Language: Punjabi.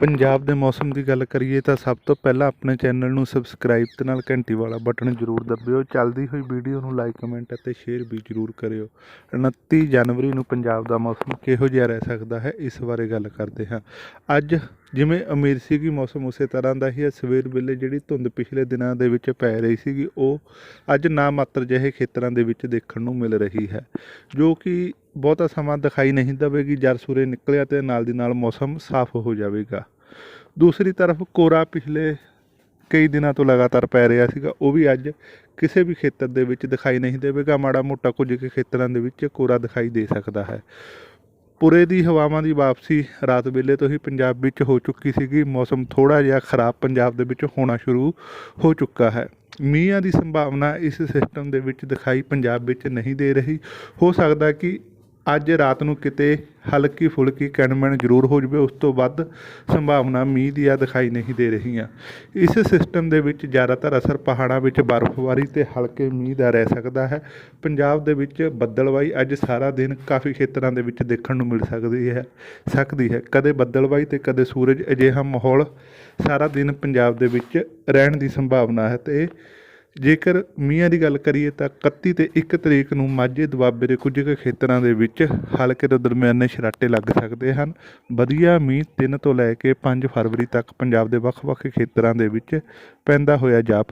ਪੰਜਾਬ ਦੇ ਮੌਸਮ ਦੀ ਗੱਲ ਕਰੀਏ ਤਾਂ ਸਭ ਤੋਂ ਪਹਿਲਾਂ ਆਪਣੇ ਚੈਨਲ ਨੂੰ ਸਬਸਕ੍ਰਾਈਬ ਤੇ ਨਾਲ ਘੰਟੀ ਵਾਲਾ ਬਟਨ ਜ਼ਰੂਰ ਦਬਾਇਓ ਚੱਲਦੀ ਹੋਈ ਵੀਡੀਓ ਨੂੰ ਲਾਈਕ ਕਮੈਂਟ ਅਤੇ ਸ਼ੇਅਰ ਵੀ ਜ਼ਰੂਰ ਕਰਿਓ। 29 ਜਨਵਰੀ ਨੂੰ ਪੰਜਾਬ ਦਾ ਮੌਸਮ ਕਿਹੋ ਜਿਹਾ ਰਹਿ ਸਕਦਾ ਹੈ? ਇਸ ਬਾਰੇ ਗੱਲ ਕਰਦੇ ਹਾਂ। ਅੱਜ ਜਿਵੇਂ ਉਮੀਦ ਸੀਗੀ, ਮੌਸਮ ਉਸੇ ਤਰ੍ਹਾਂ ਦਾ ਹੀ ਹੈ। ਸਵੇਰ ਵੇਲੇ ਜਿਹੜੀ ਧੁੰਦ ਪਿਛਲੇ ਦਿਨਾਂ ਦੇ ਵਿੱਚ ਪੈ ਰਹੀ ਸੀਗੀ, ਉਹ ਅੱਜ ਨਾ ਮਾਤਰ ਜਿਹੇ ਖੇਤਰਾਂ ਦੇ ਵਿੱਚ ਦੇਖਣ ਨੂੰ ਮਿਲ ਰਹੀ ਹੈ, ਜੋ ਕਿ ਬਹੁਤਾ ਸਮਾਂ ਦਿਖਾਈ ਨਹੀਂ ਦੇਵੇਗੀ। ਜਦ ਸੂਰਜ ਨਿਕਲਿਆ ਤੇ ਨਾਲ ਦੀ ਨਾਲ ਮੌਸਮ ਸਾਫ਼ ਹੋ ਜਾਵੇਗਾ। ਦੂਸਰੀ ਤਰਫ ਕੋਰਾ ਪਿਛਲੇ ਕਈ ਦਿਨਾਂ ਤੋਂ ਲਗਾਤਾਰ ਪੈ ਰਿਹਾ ਸੀਗਾ, ਉਹ ਵੀ ਅੱਜ ਕਿਸੇ ਵੀ ਖੇਤਰ ਦੇ ਵਿੱਚ ਦਿਖਾਈ ਨਹੀਂ ਦੇਵੇਗਾ। ਮਾੜਾ ਮੋਟਾ ਕੁਝ ਕੁ ਖੇਤਰਾਂ ਦੇ ਵਿੱਚ ਕੋਰਾ ਦਿਖਾਈ ਦੇ ਸਕਦਾ ਹੈ। ਪੁਰੇ ਦੀ ਹਵਾਵਾਂ ਦੀ ਵਾਪਸੀ ਰਾਤ ਵੇਲੇ ਤੋਂ ਹੀ ਪੰਜਾਬ ਵਿੱਚ ਹੋ ਚੁੱਕੀ ਸੀਗੀ। ਮੌਸਮ ਥੋੜਾ ਜਿਹਾ ਖਰਾਬ ਪੰਜਾਬ ਦੇ ਵਿੱਚ ਹੋਣਾ ਸ਼ੁਰੂ ਹੋ ਚੁੱਕਾ ਹੈ। ਮੀਂਹਾਂ ਦੀ ਸੰਭਾਵਨਾ ਇਸ ਸਿਸਟਮ ਦੇ ਵਿੱਚ ਦਿਖਾਈ ਪੰਜਾਬ ਵਿੱਚ ਨਹੀਂ ਦੇ ਰਹੀ। ਹੋ ਸਕਦਾ ਕਿ ਅੱਜ ਰਾਤ ਨੂੰ ਕਿਤੇ ਹਲਕੀ ਫੁਲਕੀ ਕਣਮਣ ਜ਼ਰੂਰ ਹੋ ਜਾਵੇ, ਉਸ ਤੋਂ ਵੱਧ ਸੰਭਾਵਨਾ ਮੀਂਹ ਦੀ ਆ ਦਿਖਾਈ ਨਹੀਂ ਦੇ ਰਹੀਆਂ। ਇਸ ਸਿਸਟਮ ਦੇ ਵਿੱਚ ਜ਼ਿਆਦਾਤਰ ਅਸਰ ਪਹਾੜਾਂ ਵਿੱਚ ਬਰਫ਼ਬਾਰੀ ਤੇ ਹਲਕੇ ਮੀਂਹ ਦਾ ਰਹਿ ਸਕਦਾ ਹੈ। ਪੰਜਾਬ ਦੇ ਵਿੱਚ ਬੱਦਲਵਾਈ ਅੱਜ ਸਾਰਾ ਦਿਨ ਕਾਫੀ ਖੇਤਰਾਂ ਦੇ ਵਿੱਚ ਦੇਖਣ ਨੂੰ ਮਿਲ ਸਕਦੀ ਹੈ ਸਕਦੀ ਹੈ। ਕਦੇ ਬੱਦਲਵਾਈ ਤੇ ਕਦੇ ਸੂਰਜ ਅਜਿਹਾ ਮਾਹੌਲ ਸਾਰਾ ਦਿਨ ਪੰਜਾਬ ਦੇ ਵਿੱਚ ਰਹਿਣ ਦੀ ਸੰਭਾਵਨਾ ਹੈ ਤੇ ਜੇਕਰ ਮੀਂਹਾਂ ਦੀ ਗੱਲ ਕਰੀਏ ਤਾਂ 31 ਤੇ 1 ਤਰੀਕ ਨੂੰ ਮਾਝੇ ਦੁਆਬੇ ਦੇ ਕੁਝ ਕੁ ਖੇਤਰਾਂ ਦੇ ਵਿੱਚ ਹਲਕੇ ਤੋਂ ਦਰਮਿਆਨੇ ਛਰਾਟੇ ਲੱਗ ਸਕਦੇ ਹਨ। ਵਧੀਆ ਮੀਂਹ 3 ਤੋਂ ਲੈ ਕੇ 5 ਫਰਵਰੀ ਤੱਕ ਪੰਜਾਬ ਦੇ ਵੱਖ-ਵੱਖ ਖੇਤਰਾਂ ਦੇ ਵਿੱਚ ਪੈਂਦਾ ਹੋਇਆ ਜਾਪ